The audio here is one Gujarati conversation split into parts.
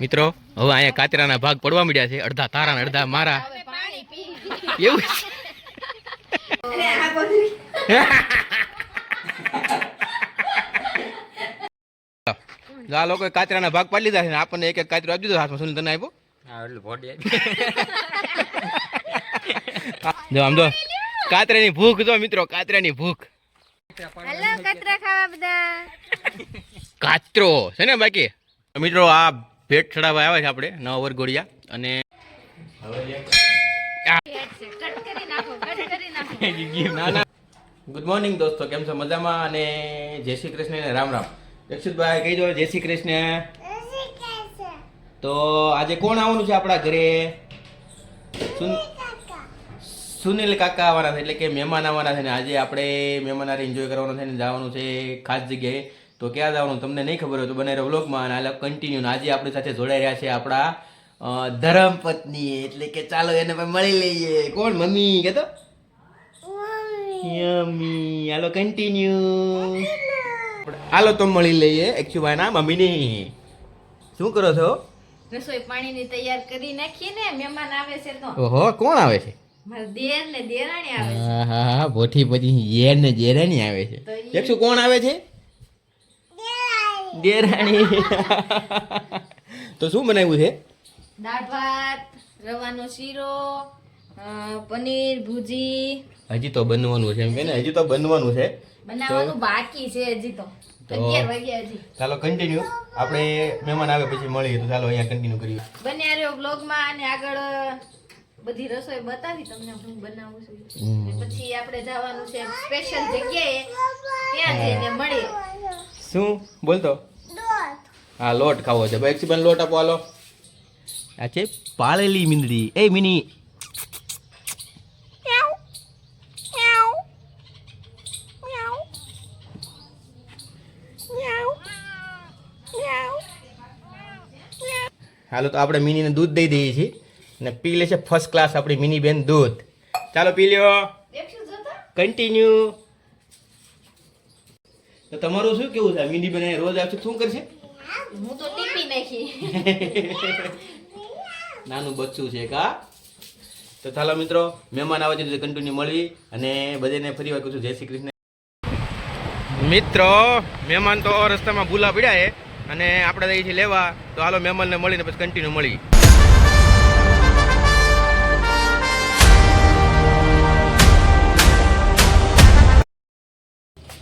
મિત્રો હવે અહીંયા કાતરાના ભાગ પડવા મળ્યા છે. અડધા તારા ને અડધા મારા. એવું જો આ લોકો કાતરાના ભાગ પાડી લીધા છે ને આપણને એક એક કાતરો આપી દીધો હાથમાં. સુનિલ તને આપ્યો? હા એટલે ભોડી જો આમ જો કાતરાની ભૂખ જો મિત્રો કાતરાની ભૂખ. હેલો કાતરા ખાવા બધા. કાતરો. છે ને બાકી? મિત્રો આ ભેટ ચડાવવા આવ્યા છે આપણે, નવા ગોળિયા અને ગુડ મોર્નિંગ દોસ્તો, કેમ છો? મજામાં? અને જય શ્રી કૃષ્ણ ને રામ રામ. રક્ષિતભાઈ, કહી દો, જય શ્રી કૃષ્ણ. તો આજે કોણ આવવાનું છે આપણા ઘરે? સુનિલ કાકા આવવાના છે, એટલે કે મહેમાન આવવાના છે ને આજે આપણે મહેમાનારે એન્જોય કરવાનું છે ને જવાનું છે ખાસ જગ્યાએ. તો ક્યાં જવાનું? તમને નહીં ખબર હોય તો બનાવી વ્લોગમાં અને હાલ કન્ટિન્યુ આજે આપણી સાથે જોડાઈ રહ્યા છે આપણા ધર્મપત્ની એટલે કે ચાલો એને મળી લઈએ. કોણ? મમ્મી કહેતો મમ્મી. હાલો કન્ટિન્યુ હાલો તો મળી લઈએ. એકચ્યુઅલી ના મમ્મીની શું કરો છો? રસોઈ પાણીની તૈયાર કરી નાખી ને મહેમાન આવે છે તો. ઓહો કોણ આવે છે? મારા દેર ને દેરાણી આવે છે. હા હા ભોઠી પછી યેર ને જેરાણી આવે છે. ઈ- કોણ આવે છે? દેરાણી. તો શું બનાવ્યું છે? દાળ ભાત રવાનો શીરો પનીર ભુજી. હજી તો બનવાનું છે એમ કે ને? હજી તો બનવાનું છે. બનાવવાનું બાકી છે હજી તો. ચાલો કન્ટિન્યુ આપણે મહેમાન આવે પછી મળીએ તો ચાલો અહીંયા કન્ટિન્યુ કરીએ. બન્યા રહ્યો બ્લોગમાં અને આગળ બધી રસોઈ બતાવી તમને હું બનાવું છું. પછી આપણે જવાનું છે સ્પેશિયલ જગ્યાએ. ત્યાં જઈને મળીએ. શું? બોલતો હા લોટ ખાવો છે. ભાઈ એક્સીબન લોટ આપો હાલો. આ છે પાળેલી મીંદડી. એ મિની. હાલો તો આપણે મિનીને દૂધ દઈ દઈએ છીએ. ને પી લે છે ફર્સ્ટ ક્લાસ આપણી મિની બેન દૂધ. ચાલો પી લ્યો. કન્ટિન્યુ તો તમારું શું કેવું છે? મિની બેન રોજ આવશે શું કરશે? હું તો ટીપી નાખી. નાનું બચ્ચું છે કા તો ચાલો મિત્રો મહેમાન આવે છે કન્ટિન્યુ મળવી અને બધાને ફરી વાર કહું છું જય શ્રી કૃષ્ણ. મિત્રો મહેમાન તો રસ્તામાં ભૂલા પડ્યા છે અને આપણે જઈએ છીએ લેવા તો હાલો મહેમાનને મળીને પછી કન્ટિન્યુ મળી.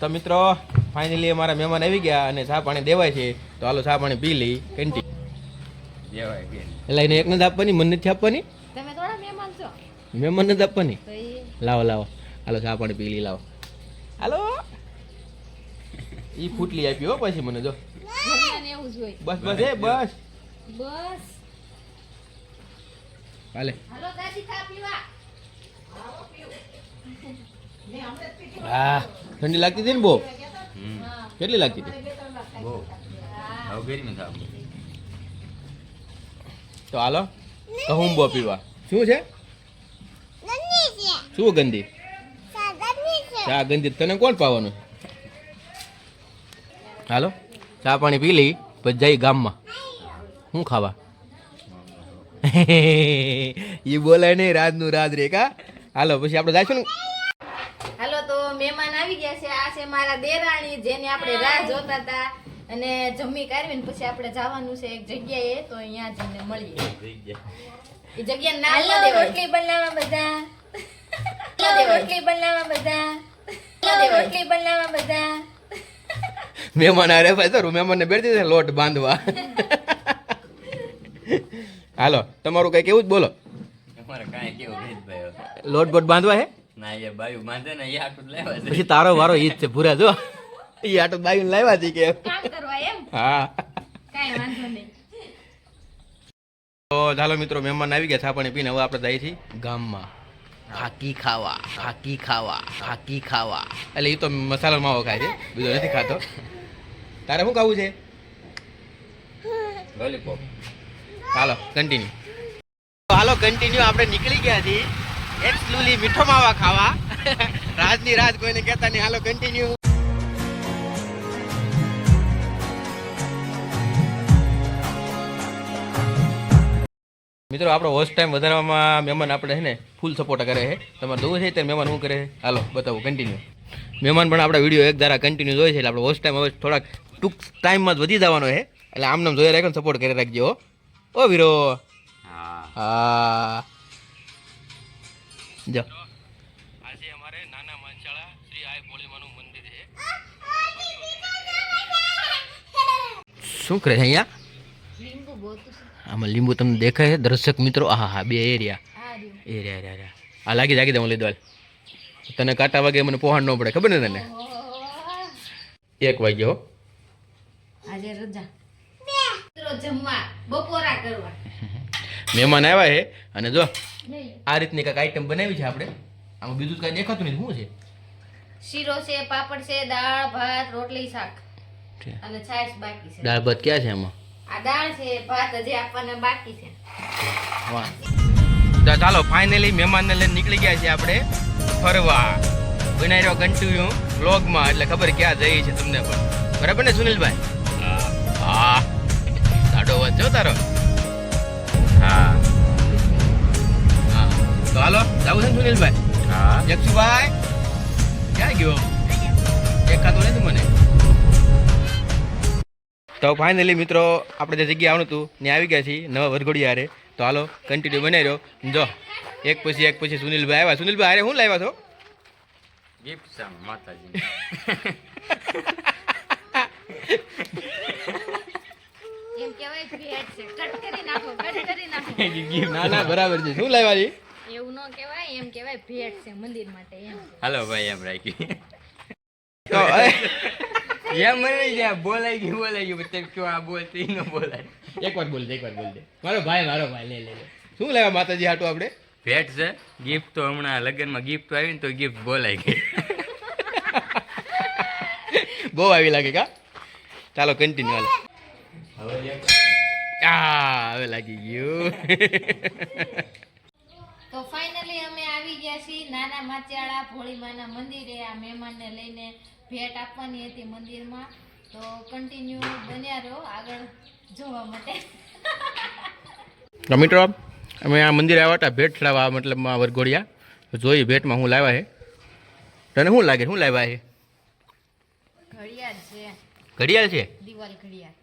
તો મિત્રો ફાઇનલી અમારા મહેમાન આવી ગયા અને ચા પાણી દેવાય છે. તો હાલો ચા પાણી પી લઈ કેન્ટી એટલે એને એક નથી આપવાની મને નથી આપવાની. મહેમાન નથી આપવાની? લાવો લાવો. હાલો ચા પાણી પી લઈ લાવો. હાલો. ઈ ફૂટલી આપી હો પછી મને જો. બસ બસ એ બસ. બસ. હાલે. હાલો દાદી ચા પીવા. હા ઠંડી લાગતી હતી ને બહુ? કેટલી લાગતી હતી? બહુ. તો હાલો કહુંબો પીવા. શું છે? શું ગંદી? ચા ગંદી તને કોણ પાવાનું? હાલો ચા પાણી પી લઈ પછી જઈ ગામમાં. શું ખાવા? એ બોલાય નહીં રાજનું રાજ રે કા? હાલો પછી આપણે જઈશું ને હાલો તો મહેમાન આવી મારા દેરાણી જેને આપણે રાહ જોતા હતા અને જમી કાઢવીને પછી આપણે જવાનું છે એક જગ્યાએ તો અહીંયા જઈને મળીએ. એ જગ્યા ના ન રોટલી બનાવવા બધા. રોટલી બનાવવા બધા. રોટલી બનાવવા બધા. મહેમાન અરે ભાઈ તો મહેમાનને બેઠી દીધા લોટ બાંધવા. હાલો તમારું કઈ કેવું જ બોલો. અમારે કાંઈ કેવું ભેદભાવ લોટ બોટ બાંધવા હે? ના એ બાયું બાંધે ને એ આટલું લેવા છે પછી તારો વારો ઈ જ છે ભૂરા જો. એ આટો બાયુ લાવ્યા છે કે કામ કરવા એમ? હા. કાંઈ વાંધો નહીં. તો ચાલો મિત્રો મહેમાન આવી ગયા છાપણી પીને હવે આપણે જઈએ છીએ ગામમાં. ફાકી ખાવા ફાકી ખાવા ફાકી ખાવા. એટલે એ તો મસાલો માવો ખાય છે બીજો નથી ખાતો. તારે શું ખાવું છે? લોલીપોપ હાલો કન્ટિન્યુ હાલો કન્ટિન્યુ આપણે નીકળી ગયા છીએ. એક્સક્લુલી મીઠો માવા ખાવા. રાજની રાજ કોઈને કહેતા નહીં હાલો કન્ટિન્યુ મિત્રો આપણો હોસ્ટ ટાઈમ વધારવામાં મહેમાન આપણે છે ને ફૂલ સપોર્ટ કરે છે. તમારે જોવું છે ત્યારે મહેમાન શું કરે છે? હાલો બતાવો કન્ટિન્યુ મહેમાન પણ આપણા વીડિયો એક ધારા કન્ટિન્યુ જોઈ છે એટલે આપણો હોસ્ટ ટાઈમ હવે થોડાક ટૂંક ટાઈમમાં જ વધી જવાનો છે. એટલે આમ નામ જોઈ રાખો સપોર્ટ કરી રાખજો ઓ વીરો. હા. હા. જો. આજે અમારે નાના માનશાળા શ્રી આય ભોળીમાનું મંદિર છે. શું કરે છે અહીંયા? લીંબુ ગોતું છે આમાં લીંબુ તમને દેખાય છે? દર્શક મિત્રો હા હા બે એરિયા. Area area area. આ લાગી જાગી દે હું લીધો તને કાંટા વાગે મને પહોંચ ન પડે ખબર ને તને. એક વાગ્યો હો. આજે રજા જમવા બપોરા કરવા. મહેમાન આવ્યા છે. અને જો આ રીતની કાંઈક આઈટમ બનાવી છે આપણે. આમાં બીજું કાંઈ દેખાતું નથી શું છે? શીરો છે પાપડ છે દાળ ભાત રોટલી શાક. અને છાશ બાકી છે. દાળ ભાત ક્યાં છે એમાં આ દાળ છે ભાત હજી આપવાને બાકી છે. વાહ તો ચાલો ફાઇનલી મહેમાનને લઈને નીકળી ગયા છે આપણે ફરવા. બનાવી રહ્યો કન્ટિન્યુ વ્લોગમાં એટલે ખબર ક્યાં જઈએ છે તમને પણ. બરાબર ને સુનિલભાઈ? હા. સાડો વાત જો તારો. હા. હા. તો હાલો જાવું છે ને સુનિલભાઈ? હા. યક્ષુભાઈ ક્યાં ગયો? દેખાતો નથી મને. તો ફાઇનલી મિત્રો આપણે જે જગ્યાએ આવવાનું હતું ત્યાં આવી ગયા છીએ નવા વરઘોડી હારે તો હાલો કન્ટિન્યુ બનાવી રહ્યો. જો એક પછી એક પછી સુનિલભાઈ આવ્યા. સુનિલભાઈ હારે શું લાવ્યા છો? ગિફ્ટ માતાજી એમ કહેવાય ભેટ છે. કટ કરી નાખો કટ કરી નાખો. ના ના બરાબર છે. શું લાવ્યા એવું ન કહેવાય એમ કહેવાય ભેટ છે મંદિર માટે એમ. હાલો ભાઈ એમ રાખી. તો એમ મને જ્યાં બોલાઈ ગયું બોલાઈ ગયું. તમે કયો આ બોલતી ન બોલાય. એક વાર બોલ દે એક બોલ દે. મારો ભાઈ મારો ભાઈ લે લે લે. શું લાવ્યા માતાજી હાટું આપણે? ભેટ છે. ગિફ્ટ તો હમણાં લગ્નમાં ગિફ્ટ આવી ને તો ગિફ્ટ બોલાઈ ગઈ. બહુ આવી લાગે કા? ચાલો કન્ટિન્યુ હાલો. આ હવે લાગી ગયું તો ફાઇનલી અમે આવી ગયા છીએ નાના માચિયાળા ભોળીમાના મંદિરે. આ મહેમાનને લઈને ભેટ આપવાની હતી મંદિરમાં. તો કન્ટિન્યુ બન્યા રહો આગળ જોવા માટે. તો મિત્રો અમે આ મંદિરે આવ્યા હતા ભેટ ચડાવવા મતલબમાં વરઘોડિયા. જોઈ જોઈએ ભેટમાં હું લાવ્યા છે તને શું લાગે શું લાવ્યા છે ઘડિયાળ છે. ઘડિયાળ છે? દિવાલ ઘડિયાળ.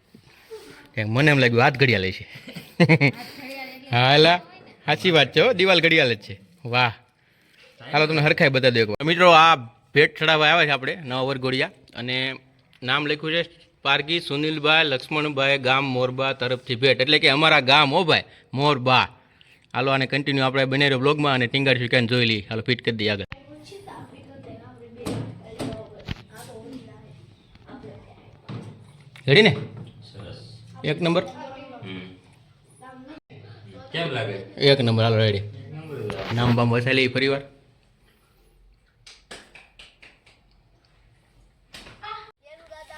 મને એમ લાગ્યું હાથ ઘડિયાળ છે હા એલા સાચી વાત છે દિવાલ ઘડિયાળ જ છે. વાહ. ચાલો તમને હરખાઈ બતાવી દો મિત્રો, આ ભેટ ચડાવવા આવ્યા છે આપણે નવા વરઘોડિયા અને નામ લખ્યું છે પારગી સુનિલભાઈ લક્ષ્મણભાઈ ગામ મોરબા તરફથી ભેટ. એટલે કે અમારા ગામ, હો ભાઈ, મોરબા. હાલો, આને કન્ટિન્યુ આપણે બને રહ્યો બ્લોગમાં અને ટીંગાર શીખાઈને જોઈ લઈએ. હાલો, ફિટ કરી દઈએ આગળ. રેડી એક નંબર? કેમ લાગે? એક નંબર હાલો રેડી નામ બામ વસાઈ લઈ ફરી વાર.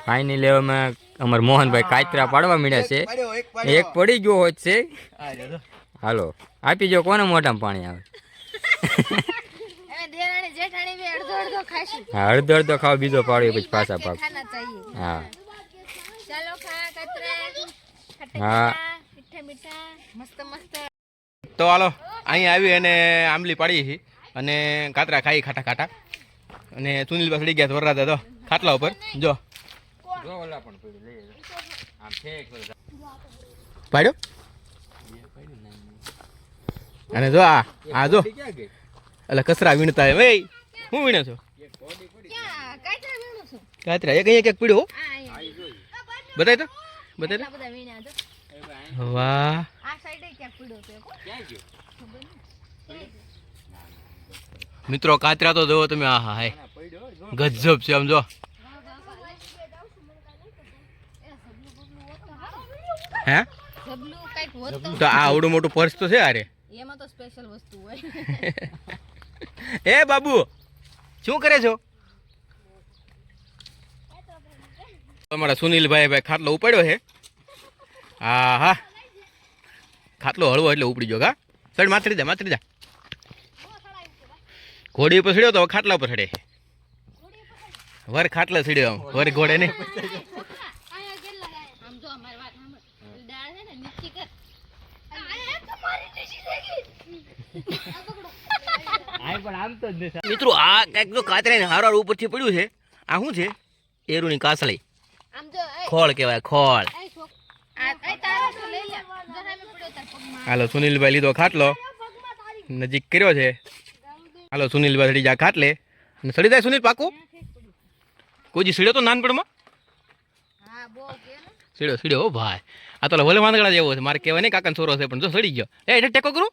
ફાઇનલી લેવામાં અમાર મોહનભાઈ કાચરા પાડવા મળ્યા છે. એક પડી ગયો હોત છે. હાલો આપી જો કોને મોઢામાં પાણી આવે? હવે દેરાણી જેઠાણી બી અડધો અડધો હા અડધો અડધો ખાવ બીજો પાડ્યો પછી પાછા પાક. હા. ચાલો ખા કતરા હા. મીઠા મીઠા. મસ્ત મસ્ત. તો હાલો અહીં આવી અને આંબલી પાડી છીએ અને કાતરા ખાઈ ખાટા ખાટા. અને સુનિલ પાસે ગયા વરરાતા તો ખાટલા ઉપર જો. પાડ્યો? અને જો આ આ જો. એટલે કચરા વીણતા ભાઈ. એ હું વીણો છો? ક્યાં કાચરા વીણું છું? કાતરા એક અહીંયા ક્યાંક પીડ્યો આ બતાય તો. તો વાહ. આ સાઈડે ક્યાંક પીડ્યો છે મિત્રો કાતરા તો જોવો તમે આ હા હાય ગજબ છે આમ જો. હે? ઝબલું કંઈક હોત તો. તો આ આવડું મોટું પર્સ તો છે અરે એમાં તો સ્પેશિયલ વસ્તુ હોય. એ બાબુ શું કરે છો? અમારા સુનિલભાઈ ભાઈ ખાટલો ઉપાડ્યો છે. હા હા ખાટલો હળવો એટલે ઉપડી ગયો, કા? સડ માથડી જા માથડી જા ઘોડી ઉપર ચડ્યો તો ખાટલા ઉપર ચડે વર ખાટલા ચડ્યો આમ, વર ઘોડે ને. જો મિત્રો, આ કંઈક તો કાતરે હારો ઉપરથી પડ્યું છે. આ શું છે? એરુની કાસળી. જો ખોળ કહેવાય ખોળ. હાલો સુનિલભાઈ લીધો ખાટલો. નજીક કર્યો છે. હાલો સુનિલભાઈ સડી જા ખાટલે. અને સડી જાય સુનિલ પાકું? કોઈ સીડ્યો તો નાનપણમાં? સીડ્યો સીડ્યો હો ભાઈ. આ તો ભલે વાંદગડા જેવો છે. મારે કહેવાય નહીં કાકાનો છોરો છે પણ જો સડી ગયો. એ એટલે ટેકો કરું?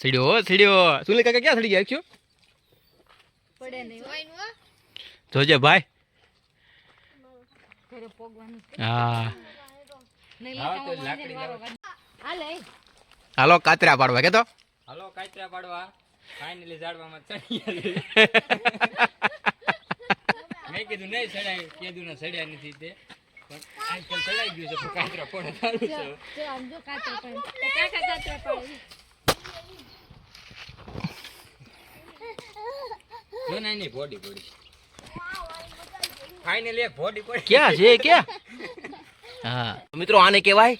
સીડ્યો સીડ્યો. સુનિલ કાકા ક્યાં સડી ગયા? પડે નહીં હો. જોજે ભાઈ. ઘરે પોગવાનું હા. હાલે કાતરા પાડવા કે તો હાલો કાતરા પાડવા. ફાઇનલી ઝાડવામાં ચડી ગયા મેં કીધું નહીં ચડાય કીધું ને સડ્યા નથી તે. પણ આજકાલ ચડાઈ ગયું છે કાતરા પડે સારું છે. જો આમ જો કાતરા પાડે. કાતરા પાડે. જો ના એની બોડી પડી ફાઇનલી એક ભોડી પડી ક્યાં છે? ક્યાં? હા. મિત્રો આને કહેવાય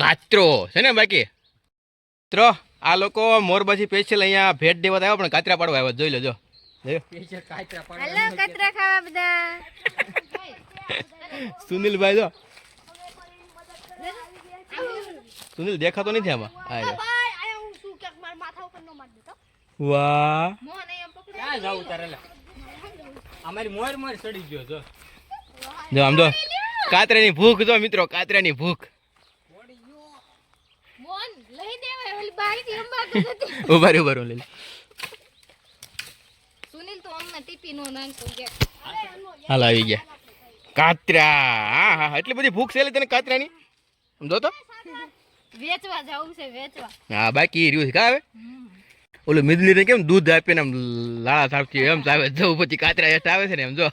કાતરો. છે ને બાકી? મિત્રો આ લોકો મોરબાજી સ્પેશિયલ અહીંયા ભેટ દેવા આવ્યા પણ કાતરા પાડવા આવ્યા. જોઈ લેજો. જોયો? કાતરા ખાવા બધા. સુનિલભાઈ જો. સુનિલ દેખાતો નથી આમાં. વાહ મોહન અહીંયા પકડો. ક્યાં જાવું તારે લે અમારી મોર મોર સડી ગયો જો. જો આમ જો. કાતરાની ભૂખ જો મિત્રો કાતરાની ભૂખ. મોહન લઈ દેવાય ઓલી બારીથી અંબાતું નથી. ઊભા રે ઊભા લઈ લે. સુનિલ તો અમને ટીપી નો નાખતો કે. હાલ આવી ગયા. કાતરા. હા હા હા એટલી બધી ભૂખ છે તને કાતરાની? સમજો તો વેચવા જવું છે વેચવા. હા બાકી રહ્યું છે. કા હવે? ઓલું મીદલી ને કેમ દૂધ આપીને આમ લાળા સાપથી એમ ચાવે જો પછી કાતરા હેઠ આવે છે ને એમ જો.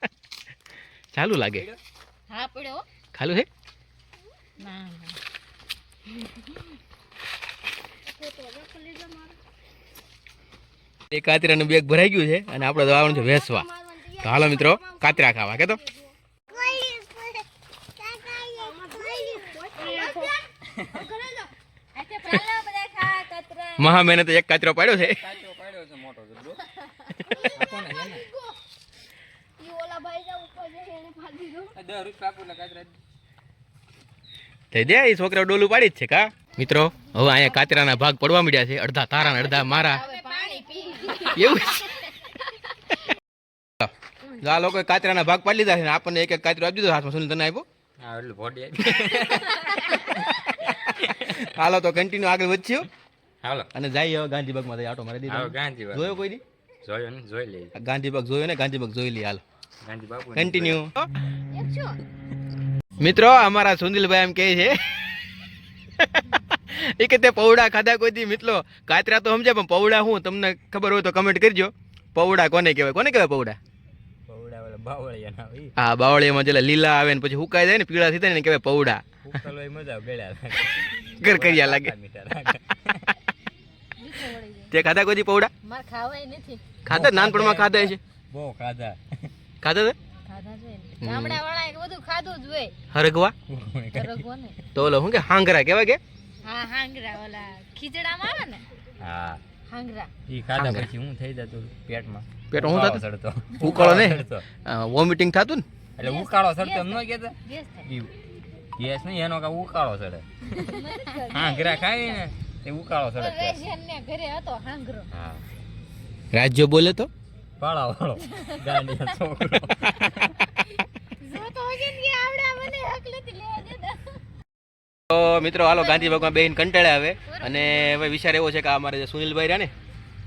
ચાલુ લાગે. ખાલું છે? એ કાતરાનું બેગ ભરાઈ ગયું છે અને આપણે જવાનું છે વેસવા તો હાલો મિત્રો કાતરા ખાવા કે તો આજે ચાલો બધા ખા કતરા મહા મહેનત એક કાતરો પાડ્યો છે. કાચરો પાડ્યો છે મોટો જબરો કાચરા થઈ દે એ છોકરા ડોલું પાડી જ છે કા? મિત્રો હવે અહીંયા કાચરાના ભાગ પડવા મળ્યા છે. અડધા તારા અડધા મારા. હવે પાણી પી. એવું આ લોકોએ કાતરાના ભાગ પાડી લીધા છે ને આપણને એક એક કાચરો આપી દીધો હાથમાં. સુનિલ તને આપ્યો હા એટલે બોડી હાલો તો કન્ટિન્યુ આગળ વધ્યો હાલો. અને જાય હવે ગાંધીબાગમાં આટો મારી દીધો. ગાંધીબાગ. જોયો કોઈ દી? જોયો ને જોઈ લઈએ. ગાંધીબાગ જોયો ને ગાંધીબાગ જોઈ લઈએ હાલ. ગાંધી કન્ટિન્યુ મિત્રો અમારા સુનિલભાઈ એમ કહે છે. એ કે તે પૌડા ખાધા કોઈ દી? મિત્રો કાતરા તો સમજે પણ પૌડા હું? તમને ખબર હોય તો કમેન્ટ કરજો. પૌડા કોને કહેવાય? કોને કહેવાય પૌડા? હા બાવળીયામાં જેલા લીલા આવે ને પછી હુકાઈ જાય ને પીળા થઈ જાય ને કહેવાય પૌડા. મજા કરકરિયા લાગે મીઠા લાગે દીકરો વળી જાય તે ખાધા કોઈ દી પૌડા? મારે ખાવાય નથી. ખાધા નાનપણમાં ખાધા છે બહુ ખાધા. ખાધા છે? ખાધા છે. ને. ગામડા વાળા બધું ખાધું જ હોય. હરગવા? તો શું કે હાંગરા કહેવાય કે? હા હાંગરા ઓલા ખીચડામાં આવે ને? હા. હાંગરા. ઈ ખાધા પછી હું થઈ જતું પેટમાં. પેટમાં હું ઉકાળો થતું? સડતો. ઉકાળો ને? સડતો. વોમિટિંગ થતું ને? એટલે ઉકાળો સડતો એમ ન કહેતા? ગેસ નહીં એનો કા ઉકાળો સડે. હા ખાય ને. એ ઉકાળો સડક ઘરે હતો હાંગરો. હા. રાજ્ય બોલે તો? પાળા વાળો. ગાંડિયા છોકરો. જો તો મને લેવા દેતા તો મિત્રો હાલો ગાંધીબાગમાં બેન કંટાળે આવે. અને હવે વિચાર એવો છે કે અમારે જે સુનિલભાઈ રહ્યા ને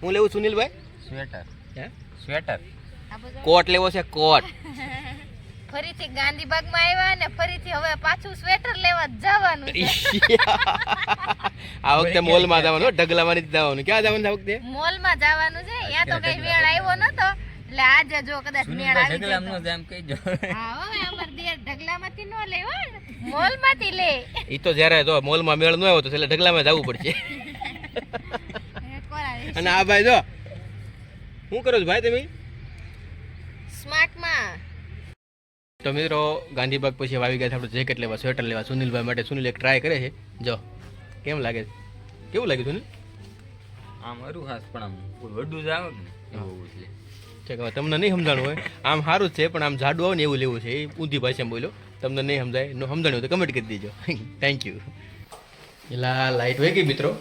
હું લેવું સુનિલભાઈ? સ્વેટર. હે? સ્વેટર. કોટ લેવો છે કોટ. ફરીથી ગાંધીબાગમાં આવ્યા ને ફરીથી હવે પાછું સ્વેટર લેવા જવાનું છે. આ વખતે મોલમાં જવાનું ઢગલાવાની ઢગલામાં જવાનું. ક્યાં જવાનું છે આ વખતે? મોલમાં જવાનું છે ત્યાં તો કઈ મેળ આવ્યો નતો. એટલે આજે જો કદાચ મેળ આવી જાય જતો. નો કહી જો. હા હવે અમાર દેર ઢગલામાંથી નો લે હો મોલમાંથી લે. એ તો જ્યારે જો મોલમાં મેળ ન આવ્યો તો એટલે ઢગલામાં જવું પડશે. અને આ ભાઈ જો શું કરો છો ભાઈ તમે? સ્માર્ટમાં તો મિત્રો ગાંધીબાગ પછી વાવી આવી ગયા છે આપણે જેકેટ લેવા સ્વેટર લેવા. સુનિલભાઈ માટે સુનિલ એક ટ્રાય કરે છે. જો કેમ લાગે છે? કેવું લાગ્યું સુનિલ? આમ હારું ખાસ પણ આમ વડું જ આવે ને એવું એટલે છે. કે હવે તમને નહીં સમજાણું હોય. આમ સારું જ છે પણ આમ જાડું આવે ને એવું લેવું છે. એ ઊંધી ભાષામાં બોલ્યો. તમને નહીં સમજાય નો સમજાણું હોય તો કમેન્ટ કરી દેજો. થેન્ક યુ એલા લાઈટ હોય ગઈ મિત્રો.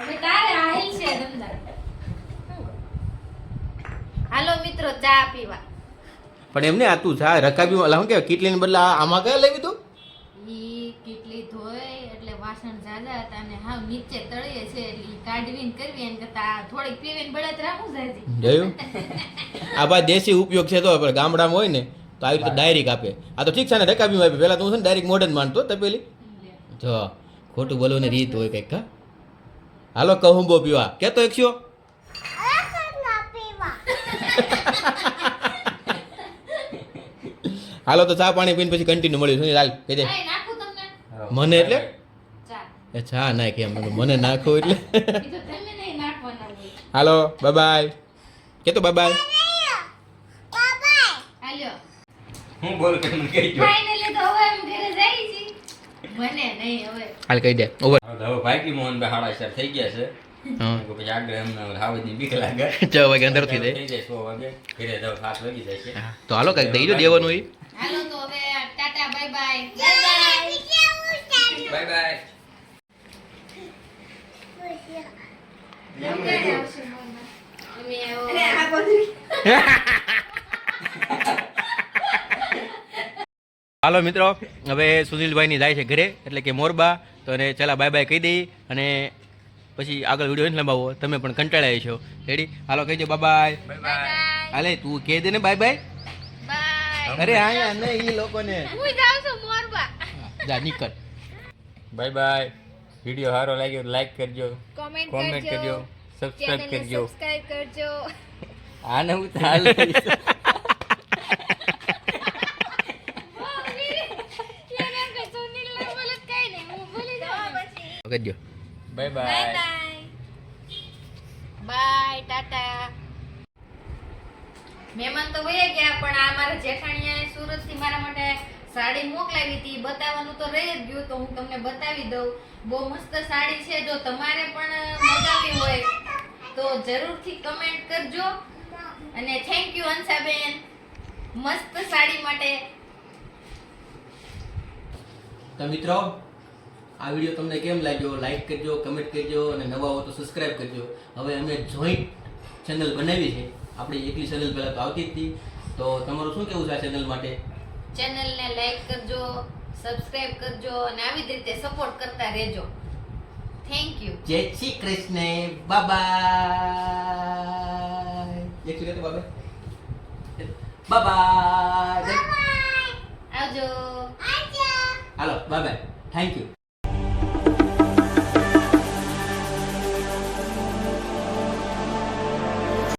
હવે તારે આહિલ છે ધંધા હાલો મિત્રો ચા પીવા. પણ એમને આ તું જા રકાબી શું કહેવાય કીટલીને બદલે આ- આમાં કયા લેવી તું? ઈ કેટલી ધોય એટલે વાસણ જાજા હતા અને હાવ નીચે તળીએ છે એટલે કાઢવીને કરવી એમ કરતા થોડીક પીવીને બળદ રાખું જાજી જોયું? આ ભાઈ દેશી ઉપયોગ છે તો પણ ગામડામાં હોય ને તો આવી રીતે ડાયરેક્ટ આપે. આ તો ઠીક છે ને રકાબીમાં આપે પહેલાં તો હું છે ને ડાયરેક્ટ મોડર્ન માનતો તપેલી જો ખોટું બોલવાની રીત હોય કંઈક હા? હાલો કહુંબો પીવા. કેતો એકશો? હાલો તો ચા પાણી પીને પછી કન્ટિન્યુ મળ્યું. શું હાલ કહી દે. મને એટલે? ચા. નાખે એમ. મને નાખો એટલે. તો હાલો બાય બાય કેતો બાય બાય હું બોલ કે મને કહી જો ફાઇનલી તો હવે એમ ઘરે જાય છે. મને નહીં હવે. હાલ કહી દે. ઓવર હવે ભાઈકી મોહન ભાઈ હાડા થઈ ગયા છે. તો પછી આગળ એમને હાવજની બીક લાગે. છ વાગે અંદર થઈ જાય થઈ વાગે. ઘરે જાવ સાત વાગી જાય છે. તો હાલો કંઈક દઈ દો દેવાનું એ હાલો તો હવે tata bye bye. Bye bye. Bye bye હાલો મિત્રો હવે સુનિલભાઈની જાય છે ઘરે એટલે કે મોરબા. તો એને ચલા બાય બાય કહી દઈ અને પછી આગળ વીડિયો નથી લંબાવો તમે પણ કંટાળાય છો રેડી હાલો કહી દો બાય બાય. હાલે તું કહી દે ને બાય બાય. અરે આયા નહીં એ લોકોને. હું જાઉં છું મોરબા. જા નીકળ. Bye bye. વિડિયો સારો લાગ્યો લાઈક કરજો કોમેન્ટ કરજો સબસ્ક્રાઇબ કરજો. સબસ્ક્રાઇબ કરજો. આને હું ચાલ કરજો બાય બાય. બાય ટાટા મહેમાન તો વયા ગયા, પણ આ મારા જેઠાણીએ સુરતથી મારા માટે સાડી મોકલાવી હતી. બતાવવાનું તો રહી જ ગયું, તો હું તમને બતાવી દઉં. બહુ મસ્ત સાડી છે, જો તમારે પણ મગાવી હોય તો જરૂરથી કમેન્ટ કરજો. અને થેન્ક યુ અંશાબેન મસ્ત સાડી માટે. તો મિત્રો, આ વીડિયો તમને કેમ લાગ્યો? લાઈક કરજો કમેન્ટ કરજો, અને નવા હો તો સબસ્ક્રાઇબ કરજો. હવે અમે જોઈન્ટ ચેનલ બનાવી છે. આપણી એકલી ચેનલ પહેલાં તો આવતી જ હતી. તો તમારું શું કેવું છે આ ચેનલ માટે? ચેનલને લાઈક કરજો સબસ્ક્રાઇબ કરજો અને આવી જ રીતે સપોર્ટ કરતા રહેજો. થેન્ક યુ જય શ્રી કૃષ્ણ. બાય એક શ્રી કૃષ્ણ બાબા બાય આવજો. હાલો બાય થેન્ક યુ